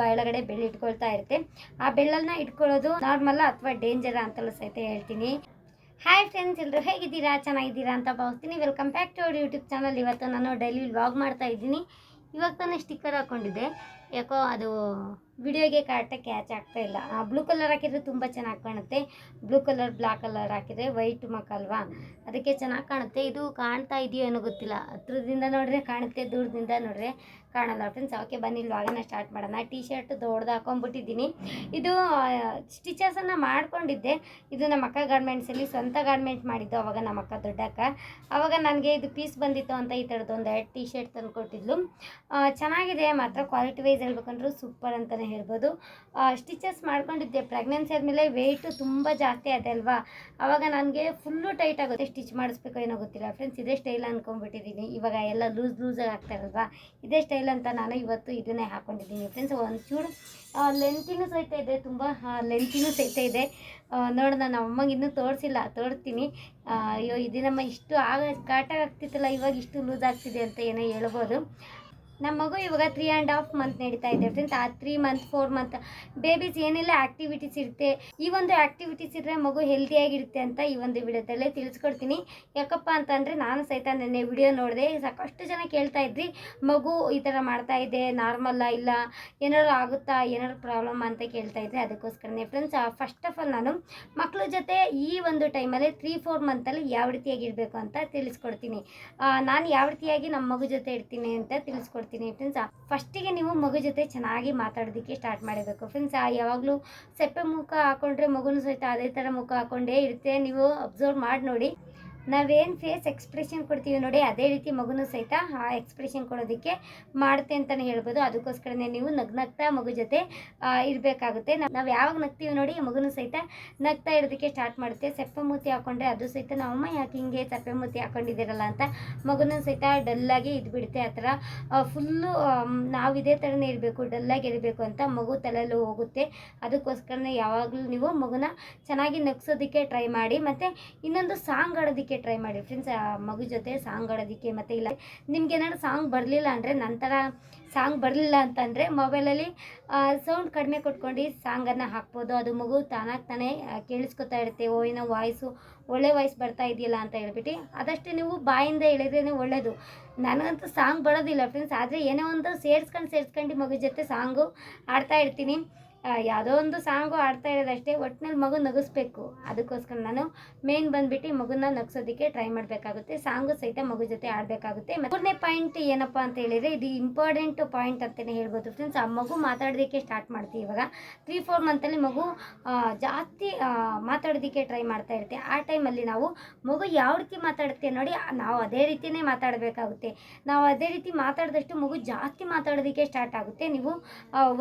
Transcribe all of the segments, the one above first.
ಬಾಯೊಳಗಡೆ ಬೆಳ್ಳಿ ಇಟ್ಕೊಳ್ತಾ ಇರುತ್ತೆ. ಆ ಬೆಳ್ಳನ್ನ ಇಟ್ಕೊಳ್ಳೋದು ನಾರ್ಮಲ್ ಅಥವಾ ಡೇಂಜರ್ ಅಂತಲೂ ಸಹಿತ ಹೇಳ್ತೀನಿ. ಹಾಯ್ ಫ್ರೆಂಡ್ಸ್ ಎಲ್ಲರೂ ಹೇಗಿದ್ದೀರಾ? ಚೆನ್ನಾಗಿದ್ದೀರಾ ಅಂತ ಭಾವಿಸ್ತೀನಿ. Welcome back to our YouTube channel ಇವತ್ತು ನಾನು ಡೈಲಿ ವ್ಲಾಗ್ ಮಾಡ್ತಾ ಇದ್ದೀನಿ. ಇವಾಗ ತಾನೇ ಸ್ಟಿಕ್ಕರ್ ಹಾಕ್ಕೊಂಡಿದ್ದೆ ಯಾಕೋ ಅದು ವಿಡಿಯೋಗೆ ಕರೆಕ್ಟಾಗಿ ಕ್ಯಾಚ್ ಆಗ್ತಾ ಇಲ್ಲ. ಬ್ಲೂ ಕಲರ್ ಹಾಕಿದರೆ ತುಂಬ ಚೆನ್ನಾಗಿ ಕಾಣುತ್ತೆ. ಬ್ಲೂ ಕಲರ್ ಬ್ಲ್ಯಾಕ್ ಕಲರ್ ಹಾಕಿದರೆ ವೈಟ್ ಮಕ್ಕಲ್ವಾ ಅದಕ್ಕೆ ಚೆನ್ನಾಗಿ ಕಾಣುತ್ತೆ. ಇದು ಕಾಣ್ತಾ ಇದೆಯೋ ಏನೋ ಗೊತ್ತಿಲ್ಲ. ಹತ್ರದಿಂದ ನೋಡಿದ್ರೆ ಕಾಣುತ್ತೆ, ದೂರದಿಂದ ನೋಡಿದ್ರೆ ಕಾಣಲ್ಲ ಫ್ರೆಂಡ್ಸ್ ಓಕೆ ಬನ್ನಿ ವ್ಲಾಗನ್ನ ಸ್ಟಾರ್ಟ್ ಮಾಡೋಣ. ಟೀ ಶರ್ಟ್ ದೊಡ್ಡದು ಹಾಕೊಂಡ್ಬಿಟ್ಟಿದ್ದೀನಿ. ಇದು ಸ್ಟಿಚಸನ್ನು ಮಾಡ್ಕೊಂಡಿದ್ದೆ. ಇದು ನಮ್ಮ ಅಕ್ಕ ಗಾರ್ಮೆಂಟ್ಸಲ್ಲಿ ಸ್ವಂತ ಗಾರ್ಮೆಂಟ್ ಮಾಡಿದ್ದು ಅವಾಗ ನಮ್ಮ ಅಕ್ಕ ದೊಡ್ಡಕ್ಕ. ಅವಾಗ ನನಗೆ ಇದು ಪೀಸ್ ಬಂದಿತ್ತು ಅಂತ ಈ ಥರದ್ದು ಒಂದು ಎರಡು ಟೀ ಶರ್ಟ್ ತಂದು ಕೊಟ್ಟಿದ್ಲು ಚೆನ್ನಾಗಿದೆ. ಮಾತ್ರ ಕ್ವಾಲಿಟಿ ವೈಸ್ ಹೇಳ್ಬೇಕಂದ್ರೂ ಸೂಪರ್ ಅಂತಲೇ ಹೇಳ್ಬೋದು. ಸ್ಟಿಚಸ್ ಮಾಡ್ಕೊಂಡಿದ್ದೆ. ಪ್ರೆಗ್ನೆನ್ಸಿ ಆದಮೇಲೆ ವೆಯ್ಟು ತುಂಬ ಜಾಸ್ತಿ ಆದೆ ಅಲ್ವಾ? ಅವಾಗ ನನಗೆ ಫುಲ್ಲು ಟೈಟ್ ಆಗುತ್ತೆ. ಸ್ಟಿಚ್ ಮಾಡಿಸ್ಬೇಕು ಏನೋ ಗೊತ್ತಿಲ್ಲ. ಫ್ರೆಂಡ್ಸ್ ಇದೇ ಸ್ಟೈಲ್ ಅಂದ್ಕೊಂಡ್ಬಿಟ್ಟಿದ್ದೀನಿ ಇವಾಗ ಎಲ್ಲ ಲೂಸ್ ಲೂಸಾಗಿ ಆಗ್ತಾರಲ್ವಾ ಇದೇ ಸ್ಟೈಲ್ ಅಂತ ನಾನು ಇವತ್ತು ಇದನ್ನೇ ಹಾಕ್ಕೊಂಡಿದ್ದೀನಿ ಫ್ರೆಂಡ್ಸ್ ಒಂಚೂರು ಲೆಂತಿನೂ ಸಹಿತ ಇದೆ, ತುಂಬ ಲೆಂತಿನೂ ಸಹಿತ ಇದೆ. ನೋಡೋಣ ನೋಡು ನಾನು ಅಮ್ಮಂಗೆ ಇನ್ನೂ ತೋರಿಸಿಲ್ಲ, ತೋರಿಸ್ತೀನಿ. ಅಯ್ಯೋ ಇದನ್ನಮ್ಮ ಇಷ್ಟು ಆಗ ಕಾಟ ಆಗ್ತಿತ್ತಲ್ಲ, ಇವಾಗ ಇಷ್ಟು ಲೂಸ್ ಆಗ್ತಿದೆ ಅಂತ ಏನೋ ಹೇಳ್ಬೋದು. ನಮ್ಮ ಮಗು ಇವಾಗ ತ್ರೀ ಆ್ಯಂಡ್ ಹಾಫ್ ಮಂತ್ ನಡೀತಾ ಇದೆ ಫ್ರೆಂಡ್ಸ್ ಆ three month four month babies ಏನೆಲ್ಲ ಆ್ಯಕ್ಟಿವಿಟೀಸ್ ಇರುತ್ತೆ, ಈ ಒಂದು ಆ್ಯಕ್ಟಿವಿಟೀಸ್ ಇದ್ದರೆ ಮಗು ಹೆಲ್ದಿಯಾಗಿರುತ್ತೆ ಅಂತ ಈ ಒಂದು ವಿಡಿಯೋದಲ್ಲೇ ತಿಳಿಸ್ಕೊಡ್ತೀನಿ. ಯಾಕಪ್ಪ ಅಂತಂದರೆ ನಾನು ಸಹಿತ ನೆನ್ನೆ ವಿಡಿಯೋ ನೋಡಿದೆ, ಸಾಕಷ್ಟು ಜನ ಕೇಳ್ತಾ ಇದ್ರಿ, ಮಗು ಈ ಥರ ಮಾಡ್ತಾ ಇದೆ ನಾರ್ಮಲ್ಲ ಇಲ್ಲ ಏನಾದ್ರು ಆಗುತ್ತಾ ಏನಾದ್ರು ಪ್ರಾಬ್ಲಮ್ ಅಂತ ಕೇಳ್ತಾ ಅದಕ್ಕೋಸ್ಕರನೇ ಫ್ರೆಂಡ್ಸ್ ಫಸ್ಟ್ ಆಫ್ ಆಲ್ ನಾನು ಮಕ್ಕಳ ಜೊತೆ ಈ ಒಂದು ಟೈಮಲ್ಲಿ ತ್ರೀ ಫೋರ್ ಮಂತಲ್ಲಿ ಯಾವ ರೀತಿಯಾಗಿರಬೇಕು ಅಂತ ತಿಳಿಸ್ಕೊಡ್ತೀನಿ. ನಾನು ಯಾವ ರೀತಿಯಾಗಿ ನಮ್ಮ ಮಗು ಜೊತೆ ಇರ್ತೀನಿ ಅಂತ ತಿಳಿಸ್ಕೊಡ್ತೀನಿ. ಫ್ರೆಂಡ್ಸ್. ಫಸ್ಟಿಗೆ ನೀವು ಮಗು ಜೊತೆ ಚೆನ್ನಾಗಿ ಮಾತಾಡೋದಕ್ಕೆ ಸ್ಟಾರ್ಟ್ ಮಾಡಬೇಕು. ಫ್ರೆಂಡ್ಸ್ ಯಾವಾಗಲೂ ಸೆಪ್ಪೆ ಮುಖ ಹಾಕೊಂಡ್ರೆ ಮಗುನೂ ಸಹಿತ ಅದೇ ಥರ ಮುಖ ಹಾಕೊಂಡೇ ಇರುತ್ತೆ. ನೀವು ಅಬ್ಸರ್ವ್ ಮಾಡಿ ನೋಡಿ. ನಾವೇನು ಫೇಸ್ ಎಕ್ಸ್ಪ್ರೆಷನ್ ಕೊಡ್ತೀವಿ ನೋಡಿ, ಅದೇ ರೀತಿ ಮಗುನೂ ಸಹಿತ ಆ ಎಕ್ಸ್ಪ್ರೆಷನ್ ಕೊಡೋದಕ್ಕೆ ಮಾಡುತ್ತೆ ಅಂತಲೇ ಹೇಳ್ಬೋದು. ಅದಕ್ಕೋಸ್ಕರನೇ ನೀವು ನಗ್ನಗ್ತಾ ಮಗು ಜೊತೆ ಇರಬೇಕಾಗುತ್ತೆ. ನಾವು ಯಾವಾಗ ನಗ್ತೀವಿ ನೋಡಿ, ಮಗುನು ಸಹಿತ ನಗ್ತಾ ಇರೋದಕ್ಕೆ ಸ್ಟಾರ್ಟ್ ಮಾಡುತ್ತೆ. ಸೆಪ್ಪೆ ಮೂತಿ ಹಾಕೊಂಡ್ರೆ ಅದು ಸಹಿತ ನಾವು ಅಮ್ಮ ಯಾಕೆ ಹಿಂಗೆ ಸೆಪ್ಪೆ ಮೂತಿ ಹಾಕೊಂಡಿದ್ದೀರಲ್ಲ ಅಂತ ಮಗುನೂ ಸಹಿತ ಡಲ್ಲಾಗಿ ಇದ್ಬಿಡುತ್ತೆ. ಆ ಥರ ಫುಲ್ಲು ನಾವು ಇದೇ ಥರನೇ ಇರಬೇಕು ಡಲ್ಲಾಗಿ ಇರಬೇಕು ಅಂತ ಮಗು ತಲೆಯಲ್ಲಿ ಹೋಗುತ್ತೆ. ಅದಕ್ಕೋಸ್ಕರನೇ ಯಾವಾಗಲೂ ನೀವು ಮಗುನ ಚೆನ್ನಾಗಿ ನಗ್ಸೋದಕ್ಕೆ ಟ್ರೈ ಮಾಡಿ. ಮತ್ತು ಇನ್ನೊಂದು ಸಾಂಗ್ ಆಡೋದಕ್ಕೆ ಟ್ರೈ ಮಾಡಿ. ಫ್ರೆಂಡ್ಸ್ ಆ ಮಗು ಜೊತೆ ಸಾಂಗ್ ಆಡೋದಕ್ಕೆ ಮತ್ತು ಇಲ್ಲ. ನಿಮ್ಗೆ ಏನಾದ್ರು ಸಾಂಗ್ ಬರಲಿಲ್ಲ ಅಂದರೆ ನಂತರ ಸಾಂಗ್ ಬರಲಿಲ್ಲ ಅಂತಂದರೆ ಮೊಬೈಲಲ್ಲಿ ಸೌಂಡ್ ಕಡಿಮೆ ಕೊಟ್ಕೊಂಡು ಸಾಂಗನ್ನು ಹಾಕ್ಬೋದು. ಅದು ಮಗು ತಾನಾಗಿ ತಾನೇ ಕೇಳಿಸ್ಕೊತಾ ಇರುತ್ತೆ. ಓ, ಏನೋ ವಾಯ್ಸು ಒಳ್ಳೆ ವಾಯ್ಸ್ ಬರ್ತಾ ಇದೆಯಲ್ಲ ಅಂತ ಹೇಳ್ಬಿಟ್ಟು. ಅದಷ್ಟೇ ನೀವು ಬಾಯಿಂದ ಹೇಳಿದ್ರೇ ಒಳ್ಳೆಯದು ನನಗಂತೂ ಸಾಂಗ್ ಬರೋದಿಲ್ಲ. ಫ್ರೆಂಡ್ಸ್ ಆದರೆ ಏನೋ ಒಂದು ಸೇರಿಸ್ಕೊಂಡು ಸೇರಿಸ್ಕೊಂಡು ಮಗು ಜೊತೆ ಸಾಂಗು ಆಡ್ತಾ ಇರ್ತೀನಿ. ಯಾವುದೋ ಒಂದು ಸಾಂಗು ಆಡ್ತಾ ಇರೋದಷ್ಟೇ ಒಟ್ಟಿನಲ್ಲಿ ಮಗು ನಗಿಸ್ಬೇಕು. ಅದಕ್ಕೋಸ್ಕರ ನಾನು ಮೇನ್ ಬಂದ್ಬಿಟ್ಟು ಮಗುನ ನಗ್ಸೋದಕ್ಕೆ ಟ್ರೈ ಮಾಡಬೇಕಾಗುತ್ತೆ. ಸಾಂಗು ಸಹಿತ ಮಗು ಜೊತೆ ಆಡಬೇಕಾಗುತ್ತೆ ಮೂರನೇ ಪಾಯಿಂಟ್ ಏನಪ್ಪ ಅಂತ ಹೇಳಿದರೆ, ಇದು ಇಂಪಾರ್ಟೆಂಟ್ ಪಾಯಿಂಟ್ ಅಂತಲೇ ಹೇಳ್ಬೋದು ಫ್ರೆಂಡ್ಸ್ ಆ ಮಗು ಮಾತಾಡೋದಕ್ಕೆ ಸ್ಟಾರ್ಟ್ ಮಾಡ್ತೀವಿ ಇವಾಗ. ತ್ರೀ ಫೋರ್ ಮಂತಲ್ಲಿ ಮಗು ಜಾಸ್ತಿ ಮಾತಾಡೋದಕ್ಕೆ ಟ್ರೈ ಮಾಡ್ತಾ ಇರುತ್ತೆ. ಆ ಟೈಮಲ್ಲಿ ನಾವು ಮಗು ಯಾವ ರೀತಿ ಮಾತಾಡುತ್ತೆ ನೋಡಿ, ನಾವು ಅದೇ ರೀತಿಯೇ ಮಾತಾಡಬೇಕಾಗುತ್ತೆ. ನಾವು ಅದೇ ರೀತಿ ಮಾತಾಡಿದಷ್ಟು ಮಗು ಜಾಸ್ತಿ ಮಾತಾಡೋದಕ್ಕೆ ಸ್ಟಾರ್ಟ್ ಆಗುತ್ತೆ. ನೀವು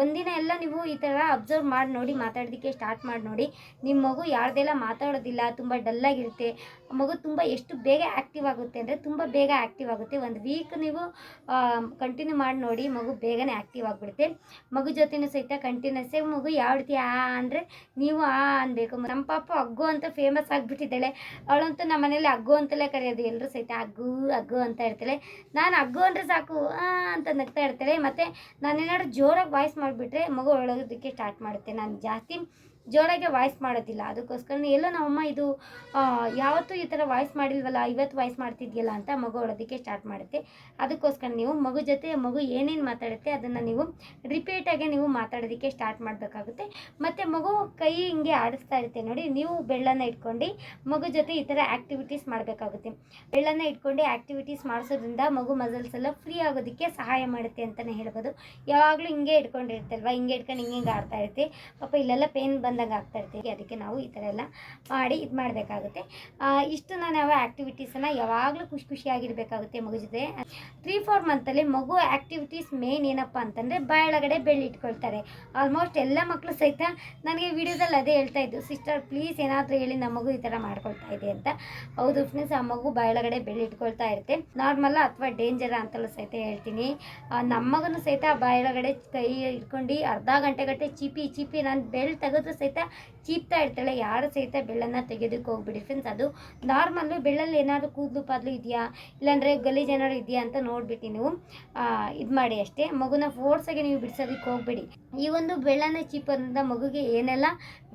ಒಂದಿನ ಎಲ್ಲ ನೀವು ಈ ಥರ ಅಬ್ಸರ್ವ್ ಮಾಡಿ ನೋಡಿ, ಮಾತಾಡೋದಕ್ಕೆ ಸ್ಟಾರ್ಟ್ ಮಾಡಿ ನೋಡಿ. ನಿಮ್ಮ ಮಗು ಯಾರ್ದೆಲ್ಲ ಮಾತಾಡೋದಿಲ್ಲ, ತುಂಬ ಡಲ್ಲಾಗಿರುತ್ತೆ ಮಗು ತುಂಬ ಎಷ್ಟು ಬೇಗ ಆ್ಯಕ್ಟಿವ್ ಆಗುತ್ತೆ ಅಂದರೆ ತುಂಬ ಬೇಗ ಆ್ಯಕ್ಟಿವ್ ಆಗುತ್ತೆ. ಒಂದು ವೀಕ್ ನೀವು ಕಂಟಿನ್ಯೂ ಮಾಡಿ ನೋಡಿ, ಮಗು ಬೇಗನೆ ಆ್ಯಕ್ಟಿವ್ ಆಗಿಬಿಡುತ್ತೆ. ಮಗು ಜೊತೆನೂ ಸಹಿತ ಕಂಟಿನ್ಯೂಸ್ ಮಗು ಯಾವ ರೀತಿ ಆ, ಅಂದರೆ ನೀವು ಆ ಅನ್ಬೇಕು. ನಮ್ಮ ಪಾಪ ಅಗ್ಗು ಅಂತ ಫೇಮಸ್ ಆಗಿಬಿಟ್ಟಿದ್ದಾಳೆ. ಅವಳಂತೂ ನಮ್ಮ ಮನೇಲಿ ಅಗ್ಗು ಅಂತಲೇ ಕರೆಯೋದು. ಎಲ್ಲರೂ ಸಹಿತ ಅಗ್ಗು ಅಗ್ಗು ಅಂತ ಇರ್ತಾಳೆ ನಾನು ಅಗ್ಗು ಅಂದರೆ ಸಾಕು ಅಂತ ನಗ್ತಾ ಇರ್ತಾಳೆ. ಮತ್ತು ನಾನೇನಾದ್ರು ಜೋರಾಗಿ ವಾಯ್ಸ್ ಮಾಡಿಬಿಟ್ರೆ ಮಗು ಒಳಗೋದಕ್ಕೆ ಸ್ಟಾರ್ಟ್ ಮಾಡುತ್ತೆ ನಾನು ಜಾಸ್ತಿ ಜೋರಾಗಿ ವಾಯ್ಸ್ ಮಾಡೋದಿಲ್ಲ. ಅದಕ್ಕೋಸ್ಕರ ಎಲ್ಲ ನಮ್ಮಮ್ಮ ಇದು ಯಾವತ್ತೂ ಈ ಥರ ವಾಯ್ಸ್ ಮಾಡಿಲ್ವಲ್ಲ ಇವತ್ತು ವಾಯ್ಸ್ ಮಾಡ್ತಿದ್ಯಲ್ಲ ಅಂತ ಮಗು ಹೊಡೋದಕ್ಕೆ ಸ್ಟಾರ್ಟ್ ಮಾಡುತ್ತೆ. ಅದಕ್ಕೋಸ್ಕರ ನೀವು ಮಗು ಜೊತೆ, ಮಗು ಏನೇನು ಮಾತಾಡುತ್ತೆ ಅದನ್ನು ನೀವು ರಿಪೀಟಾಗಿ ನೀವು ಮಾತಾಡೋದಕ್ಕೆ ಸ್ಟಾರ್ಟ್ ಮಾಡಬೇಕಾಗುತ್ತೆ. ಮತ್ತು ಮಗು ಕೈ ಹಿಂಗೆ ಆಡಿಸ್ತಾ ಇರುತ್ತೆ ನೋಡಿ, ನೀವು ಬೆಳ್ಳನ್ನು ಇಟ್ಕೊಂಡು ಮಗು ಜೊತೆ ಈ ಥರ ಆ್ಯಕ್ಟಿವಿಟೀಸ್ ಮಾಡಬೇಕಾಗುತ್ತೆ. ಬೆಳ್ಳನ್ನು ಇಟ್ಕೊಂಡು ಆ್ಯಕ್ಟಿವಿಟೀಸ್ ಮಾಡಿಸೋದ್ರಿಂದ ಮಗು ಮಸಲ್ಸ್ ಎಲ್ಲ ಫ್ರೀ ಆಗೋದಕ್ಕೆ ಸಹಾಯ ಮಾಡುತ್ತೆ ಅಂತಲೇ ಹೇಳ್ಬೋದು. ಯಾವಾಗಲೂ ಹಿಂಗೆ ಇಟ್ಕೊಂಡಿರ್ತಲ್ವ ಹಿಂಗೆ ಇಟ್ಕೊಂಡು ಹಿಂಗೆ ಹಿಂಗೆ ಆಡ್ತಾ ಇರುತ್ತೆ ಪಾಪ ಇಲ್ಲೆಲ್ಲ ಪೇನ್ ಬಂದಂಗೆ ಆಗ್ತಾ ಇರ್ತೀವಿ ಅದಕ್ಕೆ ನಾವು ಈ ಥರ ಎಲ್ಲ ಮಾಡಿ ಇದು ಮಾಡಬೇಕಾಗುತ್ತೆ. ಇಷ್ಟು ನಾನು ಯಾವ ಆ್ಯಕ್ಟಿವಿಟೀಸನ್ನು ಯಾವಾಗಲೂ ಖುಷಿ ಖುಷಿಯಾಗಿರಬೇಕಾಗುತ್ತೆ ಮಗು ಜೊತೆ ತ್ರೀ ಫೋರ್ ಮಂತಲ್ಲಿ ಮಗು ಆ್ಯಕ್ಟಿವಿಟೀಸ್ ಮೇನ್ ಏನಪ್ಪ ಅಂತಂದರೆ ಬಾಯೊಳಗಡೆ ಬೆಳ್ಳಿ ಇಟ್ಕೊಳ್ತಾರೆ. ಆಲ್ಮೋಸ್ಟ್ ಎಲ್ಲ ಮಕ್ಕಳು ಸಹಿತ ನನಗೆ ವಿಡಿಯೋದಲ್ಲಿ ಅದೇ ಹೇಳ್ತಾ ಇದ್ದು ಸಿಸ್ಟರ್ ಪ್ಲೀಸ್ ಏನಾದರೂ ಹೇಳಿ ನಮ್ಮ ಮಗು ಈ ಥರ ಮಾಡ್ಕೊಳ್ತಾ ಇದೆ ಅಂತ. ಹೌದು ಫ್ರೆಂಡ್ಸ್ ಆ ಮಗು ಬಾಯೊಳಗಡೆ ಬೆಳ್ಳಿ ಇಟ್ಕೊಳ್ತಾ ಇರುತ್ತೆ. ನಾರ್ಮಲ್ ಅಥವಾ ಡೇಂಜರ ಅಂತಲೂ ಸಹಿತ ಹೇಳ್ತೀನಿ. ನಮ್ಮ ಮಗನೂ ಸಹಿತ ಬಾಯೊಳಗಡೆ ಕೈ ಇಟ್ಕೊಂಡು ಅರ್ಧ ಗಂಟೆ ಗಂಟೆ ಚೀಪಿ, ಚಿಪಿ ನಾನು ಬೆಳ್ಳಿ ತೆಗೆದು ಸಹಿತ ಚೀಪ್ತಾ ಇರ್ತಾಳೆ, ಯಾರು ಸಹಿತ ಬೆಳ್ಳನ್ನು ತೆಗೆಯೋದಕ್ಕೆ ಹೋಗ್ಬಿಡಿ. ಫ್ರೆಂಡ್ಸ್ ಅದು ನಾರ್ಮಲ್ಲು ಬೆಳ್ಳಲ್ಲಿ ಏನಾದರೂ ಕೂದಲು ಪಾದಲು ಇದೆಯಾ? ಇಲ್ಲಾಂದರೆ ಗಲೀಜು ಏನಾದ್ರು ಇದೆಯಾ ಅಂತ ನೋಡ್ಬಿಟ್ಟು ನೀವು ಇದು ಮಾಡಿ ಅಷ್ಟೇ. ಮಗುನ ಫೋರ್ಸಾಗಿ ನೀವು ಬಿಡಿಸೋದಕ್ಕೆ ಹೋಗ್ಬೇಡಿ. ಈ ಒಂದು ಬೆಳ್ಳನ ಚೀಪೋದ್ರಿಂದ ಮಗುಗೆ ಏನೆಲ್ಲ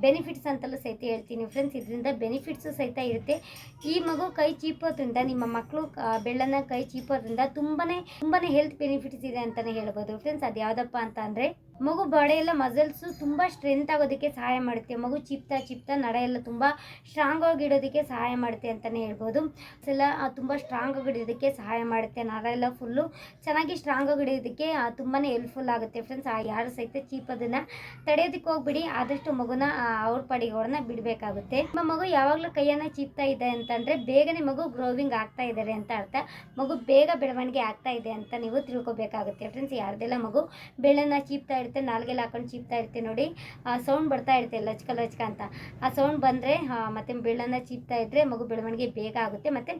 ಬೆನಿಫಿಟ್ಸ್ ಅಂತಲೂ ಸಹಿತ ಹೇಳ್ತೀನಿ. ಫ್ರೆಂಡ್ಸ್ ಇದರಿಂದ ಬೆನಿಫಿಟ್ಸು ಸಹಿತ ಇರುತ್ತೆ. ಈ ಮಗು ಕೈ ಚೀಪೋದ್ರಿಂದ, ನಿಮ್ಮ ಮಕ್ಕಳು ಬೆಳ್ಳನ ಕೈ ಚೀಪೋದ್ರಿಂದ ತುಂಬಾ ತುಂಬಾ ಹೆಲ್ತ್ ಬೆನಿಫಿಟ್ಸ್ ಇದೆ ಅಂತಲೇ ಹೇಳ್ಬೋದು. ಫ್ರೆಂಡ್ಸ್ ಅದು ಯಾವುದಪ್ಪ ಅಂತ ಅಂದರೆ ಮಗು ಬಾಡಿ ಎಲ್ಲ ಮಸಲ್ಸು ತುಂಬ ಸ್ಟ್ರೆಂತ್ ಆಗೋದಕ್ಕೆ ಸಹಾಯ ಮಾಡುತ್ತೆ. ಮಗು ಚಿಪ್ತಾ ಚಿಪ್ತಾ ನಡ ಎಲ್ಲ ತುಂಬ ಸ್ಟ್ರಾಂಗ್ ಆಗಿ ಇಡೋದಕ್ಕೆ ಸಹಾಯ ಮಾಡುತ್ತೆ ಅಂತಲೇ ಹೇಳ್ಬೋದು. ಎಲ್ಲ ತುಂಬ ಸ್ಟ್ರಾಂಗ್ ಆಗಿ ಇಡೋದಕ್ಕೆ ಸಹಾಯ ಮಾಡುತ್ತೆ. ನರ ಎಲ್ಲ ಫುಲ್ಲು ಚೆನ್ನಾಗಿ ಸ್ಟ್ರಾಂಗ್ ಆಗಿ ಹಿಡಿಯೋದಕ್ಕೆ ತುಂಬಾ ಹೆಲ್ಪ್ಫುಲ್ ಆಗುತ್ತೆ ಫ್ರೆಂಡ್ಸ್ ಆ, ಯಾರು ಸಹಿತ ಚೀಪ್ ಅದನ್ನು ತಡೆಯೋದಕ್ಕೆ ಹೋಗ್ಬಿಡಿ. ಆದಷ್ಟು ಮಗುನ ಅವ್ರ ಬಿಡಬೇಕಾಗುತ್ತೆ. ನಿಮ್ಮ ಮಗು ಯಾವಾಗಲೂ ಕೈಯನ್ನು ಚೀಪ್ತಾ ಇದೆ ಅಂತಂದರೆ ಬೇಗನೆ ಮಗು ಗ್ರೋವಿಂಗ್ ಆಗ್ತಾ ಇದ್ದಾರೆ ಅಂತ ಅರ್ಥ. ಮಗು ಬೇಗ ಬೆಳವಣಿಗೆ ಆಗ್ತಾ ಇದೆ ಅಂತ ನೀವು ತಿಳ್ಕೊಬೇಕಾಗುತ್ತೆ ಫ್ರೆಂಡ್ಸ್ ಯಾರ್ದೆಲ್ಲ ಮಗು ಬೆಳ್ಳನ್ನು ಚೀಪ್ತಾ ಇರುತ್ತೆ, ನಾಲ್ಗೆಲ್ಲ ಹಾಕೊಂಡು ಚೀಪ್ತಾ ಇರುತ್ತೆ ನೋಡಿ ಸೌಂಡ್ ಬರ್ತಾ ಇರುತ್ತೆ ಲಚ್ಕ ಲಚ್ಕ ಅಂತ. ಆ ಸೌಂಡ್ ಬಂದರೆ ಮತ್ತೆ ಬೆಳ್ಳನ್ನ ಚೀಪ್ತಾ ಇದ್ದರೆ ಮಗು ಬೆಳವಣಿಗೆ ಬೇಗ ಆಗುತ್ತೆ. ಮತ್ತು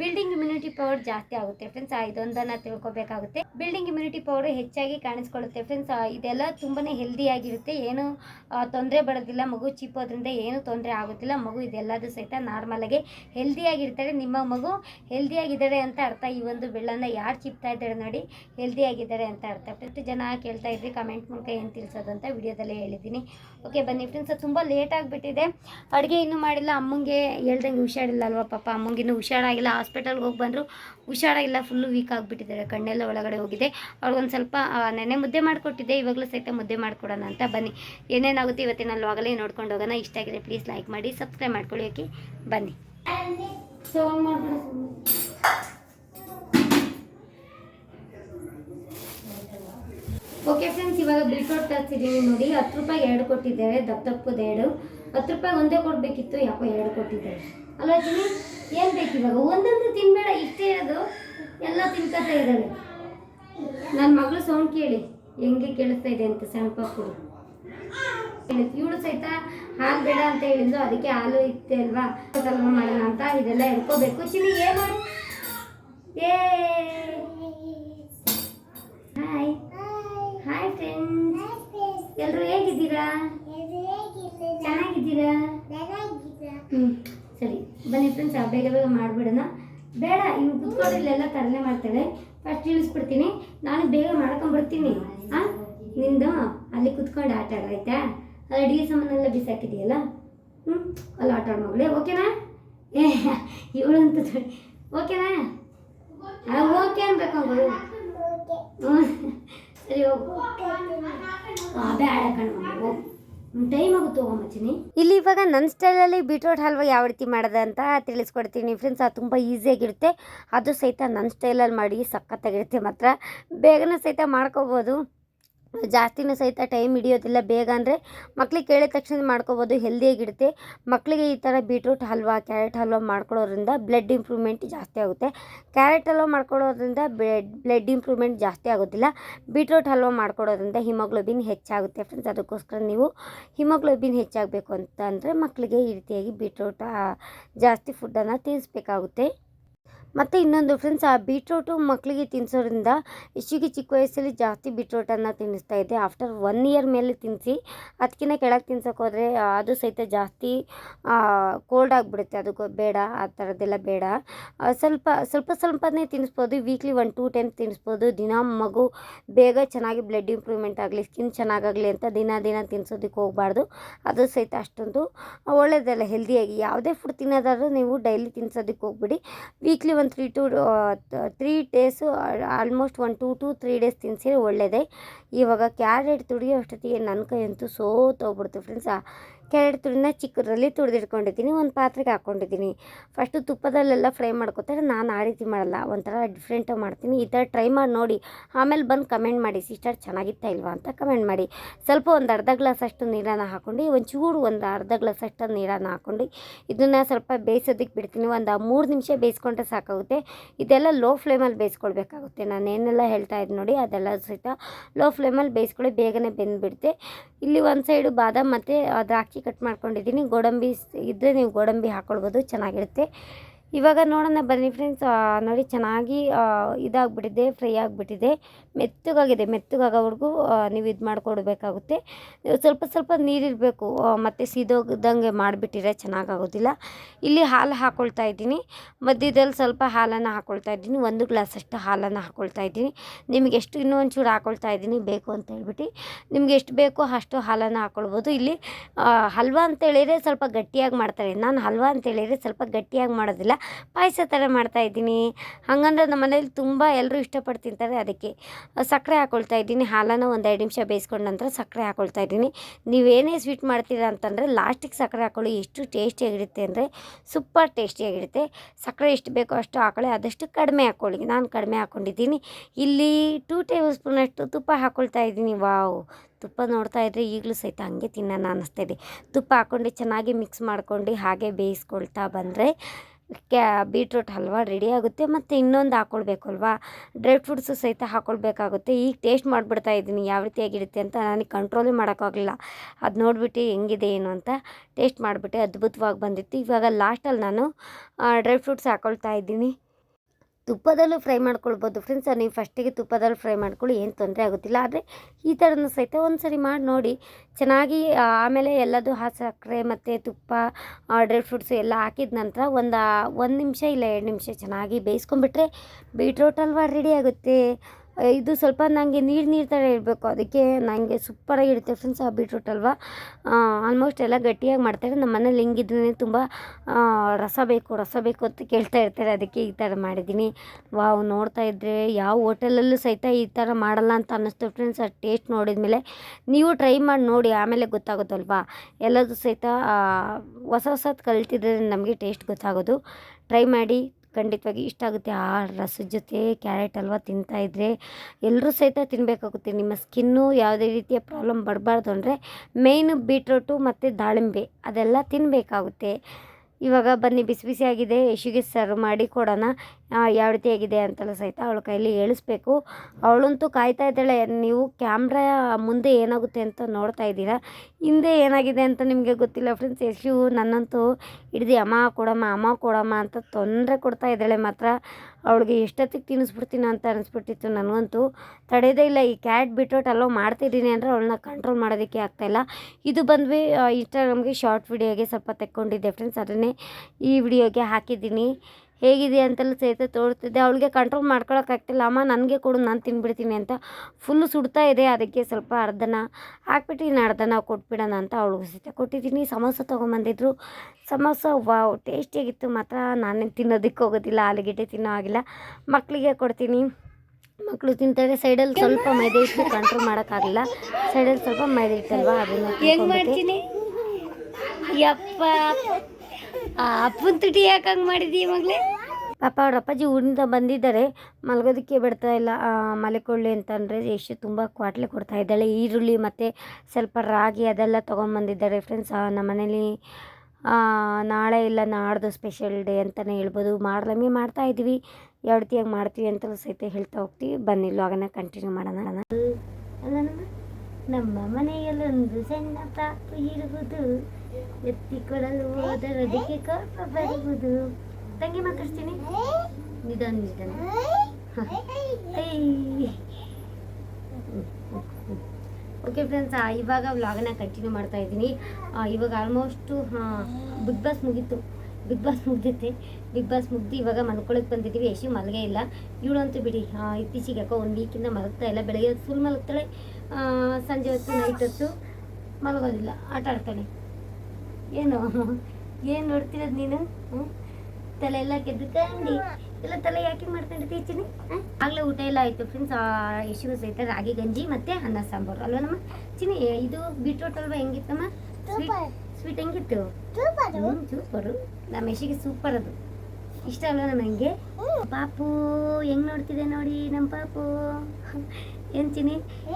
ಬಿಲ್ಡಿಂಗ್ ಇಮ್ಯುನಿಟಿ ಪವರ್ ಜಾಸ್ತಿ ಆಗುತ್ತೆ ಫ್ರೆಂಡ್ಸ್ ಇದೊಂದನ್ನು ತಿಳ್ಕೊಬೇಕಾಗುತ್ತೆ. ಬಿಲ್ಡಿಂಗ್ ಇಮ್ಯುನಿಟಿ ಪವರ್ ಹೆಚ್ಚಾಗಿ ಕಾಣಿಸ್ಕೊಳ್ಳುತ್ತೆ ಫ್ರೆಂಡ್ಸ್ ಇದೆಲ್ಲ ತುಂಬಾ ಹೆಲ್ದಿಯಾಗಿರುತ್ತೆ ಏನು ತೊಂದರೆ ಬರೋದಿಲ್ಲ. ಮಗು ಚಿಪ್ಪೋದ್ರಿಂದ ಏನು ತೊಂದರೆ ಆಗೋದಿಲ್ಲ. ಮಗು ಇದೆಲ್ಲದೂ ಸಹಿತ ನಾರ್ಮಲಾಗಿ ಹೆಲ್ದಿಯಾಗಿರ್ತಾರೆ ನಿಮ್ಮ ಮಗು ಹೆಲ್ದಿಯಾಗಿದ್ದಾರೆ ಅಂತ ಅರ್ಥ. ಈ ಒಂದು ಬೆಳ್ಳನ್ನು ಯಾರು ಚಿಪ್ತಾ ಇದ್ದಾರೆ ನೋಡಿ ಹೆಲ್ದಿಯಾಗಿದ್ದಾರೆ ಅಂತ ಅರ್ಥ. ಪ್ರತಿ ಜನ ಕೇಳ್ತಾ ಇದ್ರಿ ಕಮೆಂಟ್ ಮೂಲಕ ಏನು ತಿಳಿಸೋದು ಅಂತ ವಿಡಿಯೋದಲ್ಲೇ ಹೇಳಿದ್ದೀನಿ. ಓಕೆ ಬನ್ನಿ ಫ್ರೆಂಡ್ಸ್ ತುಂಬ ಲೇಟ್ ಆಗಿಬಿಟ್ಟಿದೆ. ಅಡುಗೆ ಇನ್ನೂ ಮಾಡಿಲ್ಲ. ಅಮ್ಮಂಗೆ ಹೇಳ್ದಂಗೆ ಹುಷಾರಿಲ್ಲ ಅಲ್ವಾ ಪಾಪ. ಅಮ್ಮಂಗೆ ಇನ್ನೂ ಹುಷಾರಾಗಿಲ್ಲ. ಹಾಸ್ಪಿಟಲ್ಗೆ ಹೋಗಿ ಬಂದರು ಹುಷಾರಾಗಿಲ್ಲ. Full weak ಆಗಿಬಿಟ್ಟಿದ್ದಾರೆ. ಕಣ್ಣೆಲ್ಲ ಒಳಗಡೆ ಹೋಗಿದೆ. ಅವ್ರಿಗೊಂದು ಸ್ವಲ್ಪ ನೆನೆ ಮುದ್ದೆ ಮಾಡಿಕೊಟ್ಟಿದ್ದೆ. ಇವಾಗಲೂ ಸಹಿತ ಮುದ್ದೆ ಮಾಡಿಕೊಡೋಣ ಅಂತ ಬನ್ನಿ. ಏನೇನಾಗುತ್ತೆ ಇವತ್ತಿನ ಅಲ್ವಾಗಲೇ ನೋಡ್ಕೊಂಡು ಹೋಗೋಣ. ಇಷ್ಟ ಆಗಿದೆ ಪ್ಲೀಸ್ ಲೈಕ್ ಮಾಡಿ ಸಬ್ಸ್ಕ್ರೈಬ್ ಮಾಡ್ಕೊಳ್ಳಿ. ಓಕೆ? ಬನ್ನಿ. ಸೌಂಡ್ ಓಕೆ ಫ್ರೆಂಡ್ಸ್ ಇವಾಗ ಬೀಟ್ರೋಟ್ ತರಿಸಿದ್ದೀನಿ ನೋಡಿ. ಹತ್ತು ರೂಪಾಯಿಗೆ ಎರಡು ಕೊಟ್ಟಿದ್ದಾರೆ. ದಪ್ಪ ದಪ್ಪದ ಎರಡು. ಹತ್ತು ರೂಪಾಯಿ ಒಂದೇ ಕೊಡಬೇಕಿತ್ತು, ಯಾಕೋ ಎರಡು ಕೊಟ್ಟಿದ್ದಾರೆ. ಅಲ್ಲ ಚಿನಿ ಏನು ಬೇಕು ಇವಾಗ? ಒಂದೊಂದು ತಿನ್ಬೇಡ, ಇಷ್ಟೇ ಇರೋದು. ಎಲ್ಲ ತಿನ್ಕೋತಾ ಇದ್ದಾನೆ. ನನ್ನ ಮಗಳು ಸೌಂಡ್ ಕೇಳಿ. ಹೆಂಗೆ ಕೇಳಿಸ್ತಾ ಇದೆ ಅಂತ ಸಣ್ಣ ಪಾಪುರು ಇವಳು ಸಹಿತ ಹಾಲು ಬೇಡ ಅಂತ ಹೇಳಿದ್ರು ಅದಕ್ಕೆ ಹಾಲು ಇತ್ತೆ ಅಲ್ವಾ? ಮಾಡೋಣ ಅಂತ ಇದೆಲ್ಲ ಎಳ್ಕೋಬೇಕು ಚಿನಿ ಏನು ಏ ಫ್ರೆಂಡ್ಸ್ ಎಲ್ಲರೂ ಹೇಗಿದ್ದೀರಾ? ಚೆನ್ನಾಗಿದ್ದೀರಾ? ಹ್ಞೂ ಸರಿ. ಬನ್ನಿ ಫ್ರೆಂಡ್ಸ್ ಬೇಗ ಬೇಗ ಮಾಡಿಬಿಡೋಣ. ಬೇಡ ಇವು ಕುತ್ಕೊಂಡು ಇಲ್ಲೆಲ್ಲ ತರಲೆ ಮಾಡ್ತೇವೆ ಫಸ್ಟ್ ಇಳಿಸ್ಬಿಡ್ತೀನಿ ನಾನು ಬೇಗ ಮಾಡ್ಕೊಂಬರ್ತೀನಿ ಹಾಂ ನಿಂದು? ಅಲ್ಲಿ ಕುತ್ಕೊಂಡು ಆಟ ಆಡು ಆಯ್ತಾ ಅಲ್ಲಿ ಅಡುಗೆ ಸಾಮಾನೆಲ್ಲ ಬಿಸಾಕಿದೆಯಲ್ಲ ಹ್ಞೂ ಅಲ್ಲಿ ಆಟ ಆಡ ಮಗಳೇ ಓಕೆನಾ? ಏ ಇವಳಂತ ಓಕೆನಾ? ಓಕೆ ಅನ್ಬೇಕು ಮಗಳು. ಹ್ಞೂ ಇಲ್ಲಿ ಇವಾಗ ನನ್ನ ಸ್ಟೈಲಲ್ಲಿ ಬೀಟ್ರೋಟ್ ಹಲ್ವಾ ಯಾವ ರೀತಿ ಮಾಡೋದು ಅಂತ ತಿಳಿಸ್ಕೊಡ್ತೀನಿ. ಫ್ರೆಂಡ್ಸ್ ಅದು ತುಂಬ ಈಸಿಯಾಗಿರುತ್ತೆ ಅದು ಸಹಿತ ನನ್ನ ಸ್ಟೈಲಲ್ಲಿ ಮಾಡಿ ಸಖತ್ತಾಗಿರುತ್ತೆ ಮಾತ್ರ. ಬೇಗನೆ ಸಹಿತ ಮಾಡ್ಕೋಬೋದು. ಜಾಸ್ತಿನೂ ಸಹಿತ ಟೈಮ್ ಹಿಡಿಯೋದಿಲ್ಲ. ಬೇಗ ಅಂದರೆ ಮಕ್ಳಿಗೆ ಕೇಳಿದ ತಕ್ಷಣ ಮಾಡ್ಕೋಬೋದು. ಹೆಲ್ದಿಯಾಗಿಡುತ್ತೆ ಮಕ್ಕಳಿಗೆ ಈ ಥರ ಬೀಟ್ರೂಟ್ ಹಲ್ವಾ ಕ್ಯಾರೆಟ್ ಹಲ್ವಾ ಮಾಡ್ಕೊಳ್ಳೋದ್ರಿಂದ ಬ್ಲಡ್ ಇಂಪ್ರೂವ್ಮೆಂಟ್ ಜಾಸ್ತಿ ಆಗುತ್ತೆ. ಕ್ಯಾರೆಟ್ ಹಲ್ವಾ ಮಾಡ್ಕೊಳ್ಳೋದ್ರಿಂದ ಬ್ಲಡ್ ಇಂಪ್ರೂವ್ಮೆಂಟ್ ಜಾಸ್ತಿ ಆಗೋದಿಲ್ಲ. ಬೀಟ್ರೂಟ್ ಹಲ್ವಾ ಮಾಡ್ಕೊಳ್ಳೋದ್ರಿಂದ ಹಿಮೋಗ್ಲೋಬಿನ್ ಹೆಚ್ಚಾಗುತ್ತೆ ಫ್ರೆಂಡ್ಸ್ ಅದಕ್ಕೋಸ್ಕರ ನೀವು ಹಿಮೋಗ್ಲೋಬಿನ್ ಹೆಚ್ಚಾಗಬೇಕು ಅಂತ ಮಕ್ಕಳಿಗೆ ಈ ರೀತಿಯಾಗಿ ಬೀಟ್ರೂಟ್ ಜಾಸ್ತಿ ಫುಡ್ಡನ್ನು ತಿನ್ನಿಸ್ಬೇಕಾಗುತ್ತೆ ಮತ್ತು ಇನ್ನೊಂದು ಫ್ರೆಂಡ್ಸ್ ಆ ಬೀಟ್ರೋಟು ಮಕ್ಕಳಿಗೆ ತಿನ್ನಿಸೋದ್ರಿಂದ ಇಷ್ಟಿಗೆ ಚಿಕ್ಕ ವಯಸ್ಸಲ್ಲಿ ಜಾಸ್ತಿ ಬೀಟ್ರೋಟನ್ನು ತಿನ್ನಿಸ್ತಾ ಇದೆ. ಆಫ್ಟರ್ ಒನ್ ಇಯರ್ ಮೇಲೆ ತಿನ್ನಿಸಿ ಅದಕ್ಕಿಂತ ಕೆಳಗೆ ತಿನ್ಸೋಕೆ ಅದು ಸಹಿತ ಜಾಸ್ತಿ ಕೋಲ್ಡ್ ಆಗಿಬಿಡುತ್ತೆ. ಅದಕ್ಕೂ ಬೇಡ, ಆ ಥರದ್ದೆಲ್ಲ ಬೇಡ. ಸ್ವಲ್ಪ ಸ್ವಲ್ಪ ಸ್ವಲ್ಪನೇ ತಿನ್ನಿಸ್ಬೋದು ವೀಕ್ಲಿ ಒನ್ ಟೂ ಟೈಮ್ಸ್ ತಿನ್ನಿಸ್ಬೋದು ದಿನ ಮಗು ಬೇಗ ಚೆನ್ನಾಗಿ ಬ್ಲಡ್ ಇಂಪ್ರೂವ್ಮೆಂಟ್ ಆಗಲಿ ಸ್ಕಿನ್ ಚೆನ್ನಾಗಾಗಲಿ ಅಂತ ದಿನ ದಿನ ತಿನ್ನಿಸೋದಕ್ಕೆ ಹೋಗಬಾರ್ದು. ಅದು ಸಹಿತ ಅಷ್ಟೊಂದು ಒಳ್ಳೆಯದಲ್ಲ ಹೆಲ್ದಿಯಾಗಿ ಯಾವುದೇ ಫುಡ್ ತಿನ್ನೋದಾದ್ರೂ ನೀವು ಡೈಲಿ ತಿನ್ಸೋದಕ್ಕೆ ಹೋಗ್ಬಿಡಿ. ವೀಕ್ಲಿ ಒಂದು three to three days almost one two to three days ತಿನ್ಸಿದ್ರೆ ಒಳ್ಳೆಯದೇ ಇವಾಗ ಕ್ಯಾರೆಟ್ ತುರಿಯೋ ಅಷ್ಟೊತ್ತಿಗೆ ನನ್ನ ಕೈ ಅಂತೂ ಸೋತೋಗ್ಬಿಡ್ತು ಫ್ರೆಂಡ್ಸ್ ಕ್ಯಾರೆಟ್ ತುರಿನ ಚಿಕ್ಕದ್ರಲ್ಲಿ ತುರಿದಿಟ್ಕೊಂಡಿದ್ದೀನಿ, ಒಂದು ಪಾತ್ರೆಗೆ ಹಾಕ್ಕೊಂಡಿದ್ದೀನಿ ಫಸ್ಟು ತುಪ್ಪದಲ್ಲೆಲ್ಲ ಫ್ರೈ ಮಾಡ್ಕೊತಾರೆ, ನಾನು ಆ ರೀತಿ ಮಾಡಲ್ಲ, ಒಂಥರ ಡಿಫ್ರೆಂಟಾಗಿ ಮಾಡ್ತೀನಿ. ಈ ಥರ ಟ್ರೈ ಮಾಡಿ ನೋಡಿ, ಆಮೇಲೆ ಬಂದು ಕಮೆಂಟ್ ಮಾಡಿ ಸಿಸ್ಟರ್ ಚೆನ್ನಾಗಿತ್ತಾ ಇಲ್ವಾ? ಅಂತ ಕಮೆಂಟ್ ಮಾಡಿ. ಸ್ವಲ್ಪ ಒಂದು ಅರ್ಧ ಗ್ಲಾಸ್ ಅಷ್ಟು ನೀರನ್ನು ಹಾಕ್ಕೊಂಡು ಒಂಚೂರು ಒಂದು ಅರ್ಧ ಗ್ಲಾಸ್ ಅಷ್ಟು ನೀರನ್ನು ಹಾಕ್ಕೊಂಡು ಇದನ್ನು ಸ್ವಲ್ಪ ಬೇಯಿಸೋದಕ್ಕೆ ಬಿಡ್ತೀನಿ. ಒಂದು ಮೂರು ನಿಮಿಷ ಬೇಯಿಸ್ಕೊಂಡ್ರೆ ಸಾಕಾಗುತ್ತೆ. ಇದೆಲ್ಲ ಲೋ ಫ್ಲೇಮಲ್ಲಿ ಬೇಯಿಸ್ಕೊಳ್ಬೇಕಾಗುತ್ತೆ ನಾನು ಏನೆಲ್ಲ ಹೇಳ್ತಾ ಇದ್ದೀನಿ ನೋಡಿ, ಅದೆಲ್ಲ ಸಹಿತ ಲೋ ಫ್ಲೇಮಲ್ಲಿ ಬೇಯಿಸ್ಕೊಳ್ಳಿ ಬೇಗನೆ ಬೆಂದುಬಿಡುತ್ತೆ ಇಲ್ಲಿ ಒಂದು ಸೈಡು ಬಾದಾಮ್ ಮತ್ತು ದ್ರಾಕ್ಷಿ ಕಟ್ ಮಾಡ್ಕೊಂಡಿದ್ದೀನಿ. ಗೋಡಂಬಿ ಇದ್ದರೆ ನೀವು ಗೋಡಂಬಿ ಹಾಕ್ಕೊಳ್ಬೋದು ಚೆನ್ನಾಗಿರುತ್ತೆ. ಇವಾಗ ನೋಡೋಣ ಬನ್ನಿ ಫ್ರೆಂಡ್ಸ್ ನೋಡಿ ಚೆನ್ನಾಗಿ ಇದಾಗಿಬಿಟ್ಟಿದೆ, ಫ್ರೈ ಆಗಿಬಿಟ್ಟಿದೆ. ಮೆತ್ತಗಾಗಿದೆ ಮೆತ್ತಗಾಗೋವರೆಗೂ ನೀವು ಇದು ಮಾಡಿಕೊಡ್ಬೇಕಾಗುತ್ತೆ. ಸ್ವಲ್ಪ ಸ್ವಲ್ಪ ನೀರಿರಬೇಕು. ಮತ್ತು ಸೀದೋಗ್ದಂಗೆ ಮಾಡಿಬಿಟ್ಟಿದ್ರೆ ಚೆನ್ನಾಗಾಗೋದಿಲ್ಲ. ಇಲ್ಲಿ ಹಾಲು ಹಾಕ್ಕೊಳ್ತಾ ಇದ್ದೀನಿ. ಮಧ್ಯದಲ್ಲಿ ಸ್ವಲ್ಪ ಹಾಲನ್ನು ಹಾಕ್ಕೊಳ್ತಾ ಇದ್ದೀನಿ. ಒಂದು ಗ್ಲಾಸಷ್ಟು ಹಾಲನ್ನು ಹಾಕ್ಕೊಳ್ತಾ ಇದ್ದೀನಿ. ನಿಮಗೆ ಎಷ್ಟು ಇನ್ನೂ ಒಂಚೂರು ಹಾಕ್ಕೊಳ್ತಾ ಇದ್ದೀನಿ, ಬೇಕು ಅಂತ ಹೇಳ್ಬಿಟ್ಟು. ನಿಮ್ಗೆ ಎಷ್ಟು ಬೇಕೋ ಅಷ್ಟು ಹಾಲನ್ನು ಹಾಕ್ಕೊಳ್ಬೋದು ಇಲ್ಲಿ ಹಲ್ವಾ ಅಂತೇಳಿದರೆ ಸ್ವಲ್ಪ ಗಟ್ಟಿಯಾಗಿ ಮಾಡ್ತಾರೆ. ನಾನು ಹಲ್ವಾ ಅಂತೇಳಿದರೆ ಸ್ವಲ್ಪ ಗಟ್ಟಿಯಾಗಿ ಮಾಡೋದಿಲ್ಲ. ಪಾಯಸ ಥರ ಮಾಡ್ತಾಯಿದ್ದೀನಿ ಹಾಗಂದ್ರೆ ನಮ್ಮ ಮನೇಲಿ ತುಂಬ ಎಲ್ಲರೂ ಇಷ್ಟಪಟ್ಟು ತಿಂತಾರೆ ಅದಕ್ಕೆ ಸಕ್ಕರೆ ಹಾಕ್ಕೊಳ್ತಾ ಇದ್ದೀನಿ. ಹಾಲನ್ನು ಒಂದು ಎರಡು ನಿಮಿಷ ಬೇಯಿಸ್ಕೊಂಡ ನಂತರ ಸಕ್ಕರೆ ಹಾಕ್ಕೊಳ್ತಾ ಇದ್ದೀನಿ. ನೀವೇನೇ ಸ್ವೀಟ್ ಮಾಡ್ತೀರಾ ಅಂತಂದರೆ ಲಾಸ್ಟಿಗೆ ಸಕ್ಕರೆ ಹಾಕ್ಕೊಳ್ಳಿ ಎಷ್ಟು ಟೇಸ್ಟಿಯಾಗಿರುತ್ತೆ ಅಂದರೆ ಸೂಪರ್ ಟೇಸ್ಟಿಯಾಗಿರುತ್ತೆ ಸಕ್ಕರೆ ಎಷ್ಟು ಬೇಕೋ ಅಷ್ಟು ಹಾಕೊಳ್ಳಿ. ಆದಷ್ಟು ಕಡಿಮೆ ಹಾಕ್ಕೊಳ್ಳಿ ನಾನು ಕಡಿಮೆ ಹಾಕ್ಕೊಂಡಿದ್ದೀನಿ ಇಲ್ಲಿ ಟೂ ಟೇಬಲ್ ಸ್ಪೂನಷ್ಟು ತುಪ್ಪ ಹಾಕ್ಕೊಳ್ತಾ ಇದ್ದೀನಿ. ವಾವ್. ತುಪ್ಪ ನೋಡ್ತಾ ಇದ್ದರೆ ಈಗಲೂ ಸಹಿತ ಹಂಗೆ ತಿನ್ನೋಣ ಅನ್ನಿಸ್ತಾ ಇದೆ. ತುಪ್ಪ ಹಾಕ್ಕೊಂಡು ಚೆನ್ನಾಗಿ ಮಿಕ್ಸ್ ಮಾಡ್ಕೊಂಡು ಹಾಗೆ ಬೇಯಿಸ್ಕೊಳ್ತಾ ಬಂದರೆ ಕ್ಯಾ ಬೀಟ್ರೂಟ್ ಹಲ್ವಾ ರೆಡಿ ಆಗುತ್ತೆ ಮತ್ತು ಇನ್ನೊಂದು ಹಾಕ್ಕೊಳ್ಬೇಕಲ್ವಾ ಡ್ರೈ ಫ್ರೂಟ್ಸು ಸಹಿತ ಹಾಕ್ಕೊಳ್ಬೇಕಾಗುತ್ತೆ ಈಗ ಟೇಸ್ಟ್ ಮಾಡಿಬಿಡ್ತಾ ಇದ್ದೀನಿ. ಯಾವ ರೀತಿಯಾಗಿರುತ್ತೆ ಅಂತ ನನಗೆ ಕಂಟ್ರೋಲೇ ಮಾಡೋಕ್ಕಾಗಲಿಲ್ಲ. ಅದು ನೋಡಿಬಿಟ್ಟು ಹೆಂಗಿದೆ ಏನು ಅಂತ ಟೇಸ್ಟ್ ಮಾಡಿಬಿಟ್ಟೆ. ಅದ್ಭುತವಾಗಿ ಬಂದಿತ್ತು. ಇವಾಗ ಲಾಸ್ಟಲ್ಲಿ ನಾನು ಡ್ರೈ ಫ್ರೂಟ್ಸ್ ಹಾಕ್ಕೊಳ್ತಾ ಇದ್ದೀನಿ. ತುಪ್ಪದಲ್ಲೂ ಫ್ರೈ ಮಾಡ್ಕೊಳ್ಬೋದು ಫ್ರೆಂಡ್ಸ್ ನೀವು ಫಸ್ಟಿಗೆ ತುಪ್ಪದಲ್ಲಿ ಫ್ರೈ ಮಾಡ್ಕೊಳ್ಳಿ, ಏನು ತೊಂದರೆ ಆಗೋದಿಲ್ಲ ಆದರೆ ಈ ಥರನೂ ಸಹಿತ ಒಂದು ಸರಿ ಮಾಡಿ ನೋಡಿ. ಚೆನ್ನಾಗಿ ಆಮೇಲೆ ಎಲ್ಲದು ಹಾ ಸಕ್ಕರೆ ಮತ್ತು ತುಪ್ಪ ಡ್ರೈ ಫ್ರೂಟ್ಸು ಎಲ್ಲ ಹಾಕಿದ ನಂತರ ಒಂದು ಒಂದು ನಿಮಿಷ ಇಲ್ಲ ಎರಡು ನಿಮಿಷ ಚೆನ್ನಾಗಿ ಬೇಯಿಸ್ಕೊಂಬಿಟ್ರೆ ಬೀಟ್ರೋಟ್ ಹಲ್ವಾ ರೆಡಿ ಆಗುತ್ತೆ. ಇದು ಸ್ವಲ್ಪ ನನಗೆ ನೀರು ನೀರು ಥರ ಇರಬೇಕು. ಅದಕ್ಕೆ ನನಗೆ ಸೂಪರಾಗಿರುತ್ತೆ ಫ್ರೆಂಡ್ಸ್ ಆ ಬೀಟ್ರೂಟ್ ಅಲ್ವಾ? ಆಲ್ಮೋಸ್ಟ್ ಎಲ್ಲ ಗಟ್ಟಿಯಾಗಿ ಮಾಡ್ತಾರೆ. ನಮ್ಮ ಮನೇಲಿ ಹೆಂಗಿದ್ರೆ ತುಂಬ ರಸ ಬೇಕು ರಸ ಬೇಕು ಅಂತ ಕೇಳ್ತಾ ಇರ್ತಾರೆ. ಅದಕ್ಕೆ ಈ ಥರ ಮಾಡಿದ್ದೀನಿ. ವಾವ್, ನೋಡ್ತಾ ಇದ್ದರೆ ಯಾವ ಹೋಟೆಲಲ್ಲೂ ಸಹಿತ ಈ ಥರ ಮಾಡಲ್ಲ ಅಂತ ಅನ್ನಿಸ್ತು ಫ್ರೆಂಡ್ಸ್ ಆ ಟೇಸ್ಟ್ ನೋಡಿದ ಮೇಲೆ ನೀವು ಟ್ರೈ ಮಾಡಿ ನೋಡಿ, ಆಮೇಲೆ ಗೊತ್ತಾಗುತ್ತಲ್ವಾ ಎಲ್ಲದೂ ಸಹಿತ ಹೊಸ ಹೊಸದು ಕಲ್ತಿದ್ರೆ ನಮಗೆ ಟೇಸ್ಟ್ ಗೊತ್ತಾಗೋದು. ಟ್ರೈ ಮಾಡಿ ಖಂಡಿತವಾಗಿ ಇಷ್ಟ ಆಗುತ್ತೆ. ಆ ರಸದ ಜೊತೆ ಕ್ಯಾರೆಟ್ ಹಲ್ವಾ ತಿಂತಾಯಿದ್ರೆ ಎಲ್ಲರೂ ಸಹಿತ ತಿನ್ನಬೇಕಾಗುತ್ತೆ ನಿಮ್ಮ ಸ್ಕಿನ್ನು ಯಾವುದೇ ರೀತಿಯ ಪ್ರಾಬ್ಲಮ್ ಬರಬಾರ್ದು ಅಂದರೆ ಮೇಯ್ನು ಬೀಟ್ರೋಟು ಮತ್ತು ದಾಳಿಂಬೆ ಅದೆಲ್ಲ ತಿನ್ನಬೇಕಾಗುತ್ತೆ ಇವಾಗ ಬನ್ನಿ, ಬಿಸಿ ಬಿಸಿಯಾಗಿದೆ ಯಶುಗೆ ಸರ್ವ್ ಮಾಡಿ ಕೊಡೋಣ. ಯಾವ ರೀತಿಯಾಗಿದೆ ಅಂತೆಲ್ಲ ಸಹಿತ ಅವಳ ಕೈಯಲ್ಲಿ ಹೇಳಿಸ್ಬೇಕು. ಅವಳಂತೂ ಕಾಯ್ತಾ ಇದ್ದಾಳೆ, ನೀವು ಕ್ಯಾಮ್ರಾ ಮುಂದೆ ಏನಾಗುತ್ತೆ ಅಂತ ನೋಡ್ತಾ ಇದ್ದೀರಾ? ಹಿಂದೆ ಏನಾಗಿದೆ ಅಂತ ನಿಮಗೆ ಗೊತ್ತಿಲ್ಲ ಫ್ರೆಂಡ್ಸ್ ಯಶು ನನ್ನಂತೂ ಹಿಡ್ದು ಅಮ್ಮ ಕೊಡಮ್ಮ ಅಮ್ಮ ಕೊಡಮ್ಮ ಅಂತ ತೊಂದರೆ ಕೊಡ್ತಾ ಇದ್ದಾಳೆ ಮಾತ್ರ. ಅವಳಿಗೆ ಎಷ್ಟೊತ್ತಿಗೆ ತಿನ್ನಿಸ್ಬಿಡ್ತೀನಿ ಅಂತ ಅನಿಸ್ಬಿಟ್ಟಿತ್ತು ನನಗಂತೂ. ತಡೆಯೋದೇ ಇಲ್ಲ, ಈ ಕ್ಯಾಟ್ ಬಿಟ್ಬಿಟ್ಟು ಅಲ್ಲೋ ಮಾಡ್ತಿದ್ದೀನಿ ಅಂದರೆ ಅವಳನ್ನ ಕಂಟ್ರೋಲ್ ಮಾಡೋದಕ್ಕೆ ಆಗ್ತಾಯಿಲ್ಲ ಇದು ಬಂದ್ವಿ ಇನ್ಸ್ಟಾಗ್ರಾಮ್ಗೆ ಶಾರ್ಟ್ ವಿಡಿಯೋಗೆ ಸ್ವಲ್ಪ ತೆಕ್ಕೊಂಡಿದ್ದೆ ಫ್ರೆಂಡ್ಸ್ ಅದನ್ನೇ ಈ ವಿಡಿಯೋಗೆ ಹಾಕಿದ್ದೀನಿ. ಹೇಗಿದೆ ಅಂತೆಲ್ಲ ಸಹಿತ ತೋರಿಸ್ತಿದ್ದೆ ಅವಳಿಗೆ ಕಂಟ್ರೋಲ್ ಮಾಡ್ಕೊಳಕ್ಕಾಗ್ತಿಲ್ಲ. ಅಮ್ಮ, ನನಗೆ ಕೊಡು, ನಾನು ತಿನ್ಬಿಡ್ತೀನಿ ಅಂತ ಫುಲ್ಲು ಸುಡ್ತಾ ಇದೆ. ಅದಕ್ಕೆ ಸ್ವಲ್ಪ ಅರ್ಧನ ಹಾಕ್ಬಿಟ್ಟು, ಇನ್ನು ಅರ್ಧನ ಕೊಟ್ಬಿಡೋಣ ಅಂತ ಅವಳು ಸಹಿತ ಕೊಟ್ಟಿದ್ದೀನಿ. ಸಮೋಸ ತೊಗೊಂಬಂದಿದ್ರು. ಸಮೋಸ, ವಾವ್, ಟೇಸ್ಟಿಯಾಗಿತ್ತು. ಮಾತ್ರ ನಾನೇನು ತಿನ್ನೋದಕ್ಕೆ ಹೋಗೋದಿಲ್ಲ. ಆಲೂಗೆಡ್ಡೆ ತಿನ್ನೋ ಆಗಿಲ್ಲ ಮಕ್ಕಳಿಗೆ ಕೊಡ್ತೀನಿ. ಮಕ್ಕಳು ತಿಂತಾರೆ. ಸೈಡಲ್ಲಿ ಸ್ವಲ್ಪ ಮೈದೆ ಇಟ್ಟು ಕಂಟ್ರೋಲ್ ಮಾಡೋಕ್ಕಾಗಲ್ಲ ಸೈಡಲ್ಲಿ ಸ್ವಲ್ಪ ಮೈದೆ ಇಟ್ಟಲ್ವಾ ಅದನ್ನು ಹೆಂಗೆ ಮಾಡ್ತೀನಿ? ಯಪ್ಪ. ಆ ಅಪ್ಪನ ತುಟಿ ಯಾಕೆ ಹಂಗೆ ಮಾಡಿದಿ ಇವಾಗಲೇ ಪಾಪ ಅವ್ರ ಅಪ್ಪಾಜಿ ಊರಿಂದ ಬಂದಿದ್ದಾರೆ ಮಲಗೋದಕ್ಕೆ ಬಿಡ್ತಾ ಇಲ್ಲ ಮಲೆಕೊಳ್ಳಿ ಅಂತಂದರೆ ಎಷ್ಟು ತುಂಬ ಕ್ವಾಟ್ಲೆ ಕೊಡ್ತಾ ಇದ್ದಾಳೆ ಈರುಳ್ಳಿ ಮತ್ತು ಸ್ವಲ್ಪ ರಾಗಿ ಅದೆಲ್ಲ ತೊಗೊಂಬಂದಿದ್ದಾರೆ ಫ್ರೆಂಡ್ಸ್ ನಮ್ಮ ಮನೇಲಿ ನಾಳೆ ಇಲ್ಲ ನಾಡ್ದು ಸ್ಪೆಷಲ್ ಡೇ ಅಂತಲೇ ಹೇಳ್ಬೋದು ಮಾಡ್ಲಮ್ಮಿ ಮಾಡ್ತಾ ಇದ್ವಿ ಯಾವ ರೀತಿಯಾಗಿ ಮಾಡ್ತೀವಿ ಅಂತ ಸಹಿತ ಹೇಳ್ತಾ ಹೋಗ್ತೀವಿ ಬನ್ನಿ ಲಾಗನ್ನ ಕಂಟಿನ್ಯೂ ಮಾಡೋಣ ನಮ್ಮ ಮನೆಯಲ್ಲೊಂದು ಸಣ್ಣ ಪಾಪು ಇರುವುದು. ಎತ್ತಿಕೊಳ್ಳಲು ಹೋದರದಕ್ಕೆ ಕೋಪ ಬರುವುದು. ತಂಗಿ ಮಾತಾಡ್ತೀನಿ. ನಿಧಾನ ನಿಧಾನ. ಓಕೆ ಫ್ರೆಂಡ್ಸ್ ಇವಾಗ ವ್ಲಾಗನ್ನ ಕಂಟಿನ್ಯೂ ಮಾಡ್ತಾ ಇದ್ದೀನಿ. ಇವಾಗ ಆಲ್ಮೋಸ್ಟು ಬಿಗ್ ಬಾಸ್ ಮುಗೀತು. ಬಿಗ್ ಬಾಸ್ ಮುಗ್ದೈತೆ. ಬಿಗ್ ಬಾಸ್ ಮುಗ್ದು ಇವಾಗ ಮಲ್ಕೊಳಕ್ಕೆ ಬಂದಿದ್ದೀವಿ. ಯಶಿ ಮಲಗೇ ಇಲ್ಲ. ಇವಳಂತೂ ಬಿಡಿ ಆ, ಇತ್ತೀಚೆಗೆ ಯಾಕೋ ಒಂದು ವೀಕಿಂದ ಮಲಗ್ತಾ ಇಲ್ಲ. ಬೆಳಗ್ಗೆ ಫುಲ್ ಮಲಗ್ತಾಳೆ. ಸಂಜೆ ಹೊತ್ತು ನೈಟ್ ಹೊತ್ತು ಮಲಗೋದಿಲ್ಲ ಆಟ ಆಡ್ತಾಳೆ ಏನು? ಏನು ನೋಡ್ತಿರೋದು ನೀನು? ಹ್ಞೂ ತಲೆ ಎಲ್ಲ ಕೆದ್ದುಕೊಂಡು ಎಲ್ಲ ತಲೆ ಯಾಕೆ ಮಾಡ್ಕೊಂಡಿರ್ತೀವಿ ಚಿನಿ ಆಗಲೇ ಊಟ ಎಲ್ಲ ಆಯಿತು ಫ್ರೆಂಡ್ಸ್ ಯಶಿಗೂ ಸಹಿತ ರಾಗಿ ಗಂಜಿ ಮತ್ತು ಅನ್ನ ಸಾಂಬಾರು. ಅಲ್ವಾ ನಮ್ಮ ಚಿನಿ ಇದು ಬೀಟ್ರೋಟ್ ಅಲ್ವಾ ಹೆಂಗಿತ್ತಮ್ಮ? ಸ್ವೀಟ್ ಸ್ವೀಟ್ ಹೆಂಗಿತ್ತು? ಸೂಪರು ನಮ್ಮ ಯಶಿಗೆ ಸೂಪರ್ ಅದು. ಇಷ್ಟ ಅಲ್ವಾ ನನಗೆ ಪಾಪು ಹೆಂಗ್ ನೋಡ್ತಿದೆ ನೋಡಿ ನಮ್ಮ ಪಾಪು? ಏನ್ ಚಿನಿ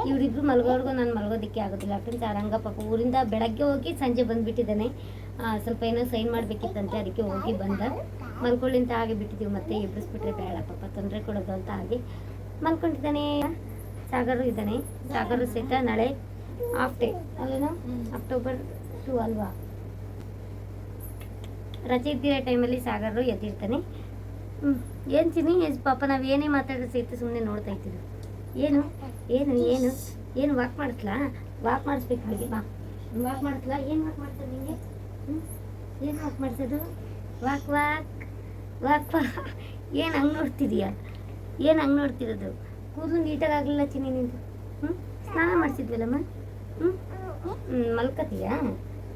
ಇವರಿಬ್ರು ಮಲಗೋರ್ಗು ನಾನು ಮಲಗೋದಿಕ್ಕೆ ಆಗೋದಿಲ್ಲ. ಫ್ರೆಂಡ್ಸ್ ಆ ರಂಗಪ್ಪ ಊರಿಂದ ಬೆಳಗ್ಗೆ ಹೋಗಿ ಸಂಜೆ ಬಂದುಬಿಟ್ಟಿದ್ದಾನೆ. ಸ್ವಲ್ಪ ಏನೋ ಸೈನ್ ಮಾಡಬೇಕಿತ್ತಂತೆ, ಅದಕ್ಕೆ ಹೋಗಿ ಬಂದ. ಮಲ್ಕೊಳ್ಳಿ ಅಂತ ಹಾಗೆ ಬಿಟ್ಟಿದ್ದೀವಿ ಮತ್ತೆ, ಎಬ್ಬಿಸ್ಬಿಟ್ರೆ ಬೇಡ, ಪಾಪ ತೊಂದರೆ ಕೊಡೋದು ಅಂತ ಆಗಿ ಮಲ್ಕೊಂಡಿದ್ದಾನೆ. ಸಾಗರು ಇದ್ದಾನೆ. ಸಾಗರು ಸಹಿತ ನಾಳೆ ಹಾಫ್ ಡೇ ಅಲ್ಲೇನೋ? ಅಕ್ಟೋಬರ್ ಟು ಅಲ್ವಾ? ರಜೆ ಇದ್ದಿರೋ ಟೈಮಲ್ಲಿ ಸಾಗರು ಎದ್ದಿರ್ತಾನೆ. ಏನು ಚಿನ್ನಿ ಪಾಪ ನಾವು ಏನೇ ಮಾತಾಡೋ ಸಹಿತ ಸುಮ್ಮನೆ ನೋಡ್ತಾ ಇರ್ತೀವಿ ಏನು? ಏನು ಏನು? ಏನು ವಾಕ್ ಮಾಡಿಸ್ಲಾ ವಾಕ್ ಮಾಡಿಸ್ಬೇಕು ಬಾ. ವಾಕ್ ಮಾಡಿಸ್ಲಾ ಏನು ವಾಕ್ ಮಾಡ್ತದೆ ಹ್ಞೂ ಏನು ವಾಕ್ ಮಾಡಿಸೋದು? ವಾಕ್ ವಾಕ್ ವಾಕ್ ವಾಕ್ ಏನು ಹಂಗೆ ನೋಡ್ತಿದೀಯ? ಏನು ಹಂಗೆ ನೋಡ್ತಿರೋದು? ಕೂದಲು ನೀಟಾಗಿ ಆಗಲಿಲ್ಲ ಚಿನ್ನಿ ನಿಂದು. ಹ್ಞೂ ಸ್ನಾನ ಮಾಡಿಸಿದ್ವಲ್ಲಮ್ಮ? ಹ್ಞೂ ಮಲ್ಕತೀಯಾ?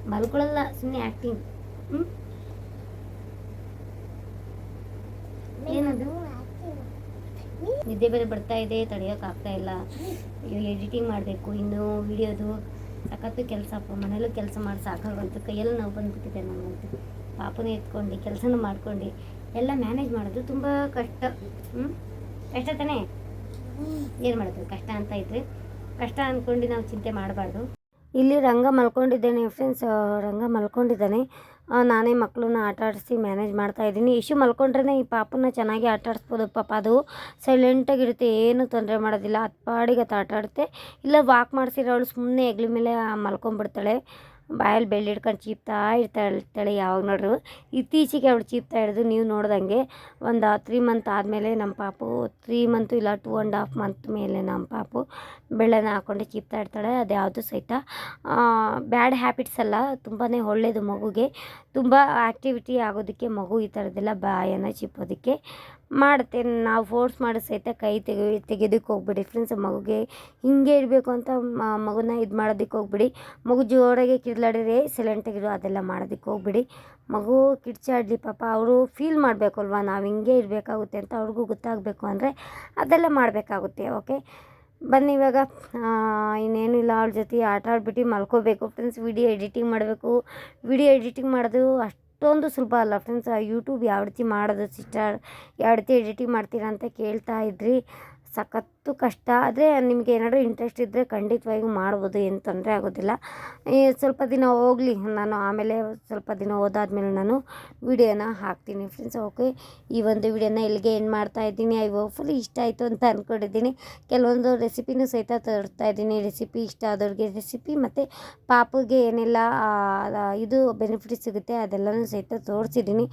ಮಲ್ಕೊಳ್ಳಲ್ಲ ಸುಮ್ಮನೆ ಆ್ಯಕ್ಟಿಂಗ್ ಹ್ಞೂ ಏನದು? ನಿದ್ದೆ ಬೇರೆ ಬರ್ತಾ ಇದೆ, ತಡೆಯೋಕೆ ಆಗ್ತಾ ಇಲ್ಲ. ಎಡಿಟಿಂಗ್ ಮಾಡಬೇಕು, ಇನ್ನು ವಿಡಿಯೋದು ಸಖತ್ತು ಕೆಲಸ ಮನೇಲೂ ಕೆಲಸ ಮಾಡಿ ಸಾಕಾಗೋಯ್ತು ಕೈಯೆಲ್ಲ ನಾವು ಬಂದ್ಬಿಟ್ಟಿದೆ ನನಗಂತೂ ಪಾಪನ ಎತ್ಕೊಂಡು, ಕೆಲಸನೂ ಮಾಡ್ಕೊಂಡು, ಎಲ್ಲ ಮ್ಯಾನೇಜ್ ಮಾಡೋದು ತುಂಬ ಕಷ್ಟ. ಹ್ಞೂ ಕಷ್ಟ ತಾನೇ? ಏನು ಮಾಡೋದು, ಕಷ್ಟ ಅಂತ ಇದ್ರೆ, ಕಷ್ಟ ಅಂದ್ಕೊಂಡು ನಾವು ಚಿಂತೆ ಮಾಡಬಾರ್ದು. ಇಲ್ಲಿ ರಂಗ ಮಲ್ಕೊಂಡಿದ್ದೇನೆ ಫ್ರೆಂಡ್ಸ್ ರಂಗ ಮಲ್ಕೊಂಡಿದ್ದಾನೆ. ನಾನೇ ಮಕ್ಕಳನ್ನ ಆಟ ಆಡಿಸಿ ಮ್ಯಾನೇಜ್ ಮಾಡ್ತಾ ಇದ್ದೀನಿ. ಇಶು ಮಲ್ಕೊಂಡ್ರೆ ಈ ಪಾಪನ ಚೆನ್ನಾಗಿ ಆಟ ಆಡಿಸ್ಬೋದು ಪಾಪ ಅದು ಸೈಲೆಂಟಾಗಿರುತ್ತೆ ಏನು ತೊಂದರೆ ಮಾಡೋದಿಲ್ಲ. ಅದು ಪಾಡಿಗೆ ಆಟ ಆಡುತ್ತೆ ಇಲ್ಲ ವಾಕ್ ಮಾಡಿಸಿರೋಳು ಸುಮ್ಮನೆ ಹೆಗ್ಲ ಮೇಲೆ ಮಲ್ಕೊಂಡ್ಬಿಡ್ತಾಳೆ ಬಾಯಲ್ಲಿ ಬೆಳ್ಳಿ ಹಿಡ್ಕೊಂಡು ಚೀಪ್ತಾ ಇರ್ತಾಳೆ ಯಾವಾಗ ನೋಡ್ರು. ಇತ್ತೀಚೆಗೆ ಅವಳು ಚೀಪ್ತಾ ಹಿಡಿದು ನೀವು ನೋಡ್ದಂಗೆ ಒಂದು ತ್ರೀ ಮಂತ್ ಆದಮೇಲೆ ನಮ್ಮ ಪಾಪು ತ್ರೀ ಮಂತು ಇಲ್ಲ ಟೂ ಆ್ಯಂಡ್ ಹಾಫ್ ಮಂತ್ ಮೇಲೆ ನಮ್ಮ ಪಾಪು ಬೆಳ್ಳನ ಹಾಕ್ಕೊಂಡು ಚೀಪ್ತಾ ಇರ್ತಾಳೆ. ಅದು ಯಾವುದು ಸಹಿತ ಬ್ಯಾಡ್ ಹ್ಯಾಬಿಟ್ಸ್ ಅಲ್ಲ ತುಂಬಾ ಒಳ್ಳೆಯದು ಮಗುಗೆ. ತುಂಬ ಆ್ಯಕ್ಟಿವಿಟಿ ಆಗೋದಕ್ಕೆ ಮಗು ಈ ಥರದ್ದೆಲ್ಲ ಬಾಯನ್ನು ಚಿಪ್ಪೋದಕ್ಕೆ ಮಾಡುತ್ತೆ ನಾವು ಫೋರ್ಸ್ ಮಾಡೋ ಸಹಿತ ಕೈ ತೆಗೆ ತೆಗೆದಕ್ಕೆ ಹೋಗ್ಬಿಡಿ. ಫ್ರೆಂಡ್ಸ್ ಮಗುಗೆ ಹಿಂಗೆ ಇರಬೇಕು ಅಂತ ಮಗುನ ಇದು ಮಾಡೋದಕ್ಕೆ ಹೋಗ್ಬಿಡಿ. ಮಗು ಜೋರಾಗಿ ಕಿರ್ಲಾಡಿದ್ರೆ ಸೈಲೆಂಟಾಗಿರೋ ಅದೆಲ್ಲ ಮಾಡೋದಕ್ಕೆ ಹೋಗ್ಬಿಡಿ. ಮಗು ಕಿರ್ಚಾಡಲಿ ಪಾಪ, ಅವರು ಫೀಲ್ ಮಾಡಬೇಕು ಅಲ್ವಾ ನಾವು ಹಿಂಗೆ ಇರಬೇಕಾಗುತ್ತೆ ಅಂತ ಅವ್ರಿಗೂ ಗೊತ್ತಾಗಬೇಕು ಅಂದರೆ ಅದೆಲ್ಲ ಮಾಡಬೇಕಾಗುತ್ತೆ ಓಕೆ ಬನ್ನಿ ಇವಾಗ ಇನ್ನೇನು ಇನ್ನೇನಿಲ್ಲ ಅವ್ರ ಜೊತೆ ಆಟ ಆಡ್ಬಿಟ್ಟು ಮಲ್ಕೋಬೇಕು. ಫ್ರೆಂಡ್ಸ್ ವಿಡಿಯೋ ಎಡಿಟಿಂಗ್ ಮಾಡಬೇಕು. ವಿಡಿಯೋ ಎಡಿಟಿಂಗ್ ಮಾಡೋದು ಅಷ್ಟೊಂದು ಸುಲಭ ಅಲ್ಲ ಫ್ರೆಂಡ್ಸ್ ಯೂಟ್ಯೂಬ್ ಯಾವ ರೀತಿ ಮಾಡೋದು ಸಿಸ್ಟರ್ ಯಾವ ರೀತಿ ಎಡಿಟಿಂಗ್ ಮಾಡ್ತೀರಾ ಅಂತ ಕೇಳ್ತಾ ಇದ್ರಿ. ಸಖತ್ತು ಕಷ್ಟ. ಆದರೆ ನಿಮಗೆ ಏನಾದರೂ ಇಂಟ್ರೆಸ್ಟ್ ಇದ್ದರೆ ಖಂಡಿತವಾಗಿಯೂ ಮಾಡ್ಬೋದು, ಏನು ತೊಂದರೆ ಆಗೋದಿಲ್ಲ. ಸ್ವಲ್ಪ ದಿನ ಹೋಗಲಿ, ನಾನು ಆಮೇಲೆ ಸ್ವಲ್ಪ ದಿನ ಹೋದಾದ್ಮೇಲೆ ನಾನು ವಿಡಿಯೋನ ಹಾಕ್ತೀನಿ ಫ್ರೆಂಡ್ಸ್ ಓಕೆ ಈ ಒಂದು ವಿಡಿಯೋನ ಇಲ್ಲಿಗೆ ಏನು ಮಾಡ್ತಾ ಇದ್ದೀನಿ. ಐ ಹೋಪ್ಫುಲಿ ಇಷ್ಟ ಆಯಿತು ಅಂತ ಅಂದ್ಕೊಂಡಿದ್ದೀನಿ ಕೆಲವೊಂದು ರೆಸಿಪಿನೂ ಸಹಿತ ತೋರಿಸ್ತಾ ಇದ್ದೀನಿ. ರೆಸಿಪಿ ಇಷ್ಟ ಆದವ್ರಿಗೆ ರೆಸಿಪಿ ಮತ್ತು ಪಾಪುಗೆ ಏನೆಲ್ಲ ಇದು ಬೆನಿಫಿಟ್ ಸಿಗುತ್ತೆ, ಅದೆಲ್ಲನೂ ಸಹಿತ ತೋರಿಸಿದ್ದೀನಿ.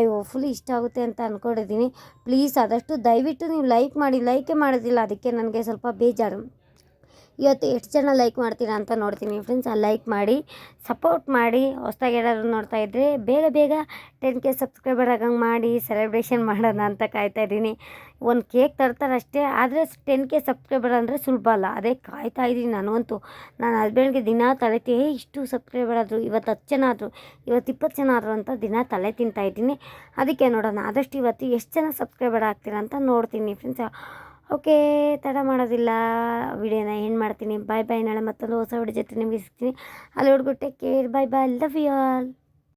ಐ ಹೋಪ್ಫುಲಿ ಇಷ್ಟ ಆಗುತ್ತೆ ಅಂತ ಅಂದ್ಕೊಂಡಿದ್ದೀನಿ ಪ್ಲೀಸ್ ಆದಷ್ಟು ದಯವಿಟ್ಟು ನೀವು ಲೈಕ್ ಮಾಡಿ ಲೈಕೇ ಮಾಡೋದಿಲ್ಲ. ಅದಕ್ಕೆ ನನಗೆ ಸ್ವಲ್ಪ ಬೇಜಾರು. ಇವತ್ತು ಎಷ್ಟು ಜನ ಲೈಕ್ ಮಾಡ್ತೀರಾ ಅಂತ ನೋಡ್ತೀನಿ ಫ್ರೆಂಡ್ಸ್ ಆ ಲೈಕ್ ಮಾಡಿ ಸಪೋರ್ಟ್ ಮಾಡಿ. ಹೊಸ್ದಾಗಿ ಏನಾದರೂ ನೋಡ್ತಾ ಇದ್ದರೆ ಬೇಗ ಬೇಗ ಟೆನ್ ಕೆ ಸಬ್ಸ್ಕ್ರೈಬರ್ ಆಗಂಗೆ ಮಾಡಿ ಸೆಲೆಬ್ರೇಷನ್ ಮಾಡೋಣ ಅಂತ ಕಾಯ್ತಾ ಇದ್ದೀನಿ. ಒಂದು ಕೇಕ್ ತರ್ತಾರೆ ಅಷ್ಟೇ, ಆದರೆ ಟೆನ್ ಕೆ ಸಬ್ಸ್ಕ್ರೈಬರ್ ಅಂದರೆ ಸುಲಭ ಅಲ್ಲ. ಅದೇ ಕಾಯ್ತಾ ಇದ್ದೀನಿ ನನಗಂತೂ ನಾನು ಹಸ್ಬೆಂಡ್ಗೆ ದಿನ ತಲೆ ಏ ಇಷ್ಟು ಸಬ್ಸ್ಕ್ರೈಬರ್ ಆದರು, ಇವತ್ತು ಹತ್ತು ಜನ ಆದರು, ಇವತ್ತು ಇಪ್ಪತ್ತು ಜನ ಆದರು ಅಂತ ದಿನ ತಲೆ ತಿಂತಾ ಇದ್ದೀನಿ. ಅದಕ್ಕೆ ನೋಡೋಣ, ಆದಷ್ಟು ಇವತ್ತು ಎಷ್ಟು ಜನ ಸಬ್ಸ್ಕ್ರೈಬರ್ ಆಗ್ತೀರಾ ಅಂತ ನೋಡ್ತೀನಿ ಫ್ರೆಂಡ್ಸ್ ಓಕೆ, ತಡ ಮಾಡೋದಿಲ್ಲ. ವಿಡಿಯೋನ ಏನು ಮಾಡ್ತೀನಿ? ಬಾಯ್ ಬಾಯ್ ನಾಳೆ ಮತ್ತೊಂದು ಹೊಸ ವಿಡಿಯೋ ಜೊತೆ ನಿಮಗೆ ಸಿಗ್ತೀನಿ. ಅಲ್ಲಿ ಹುಡುಗು take care bye bye love you all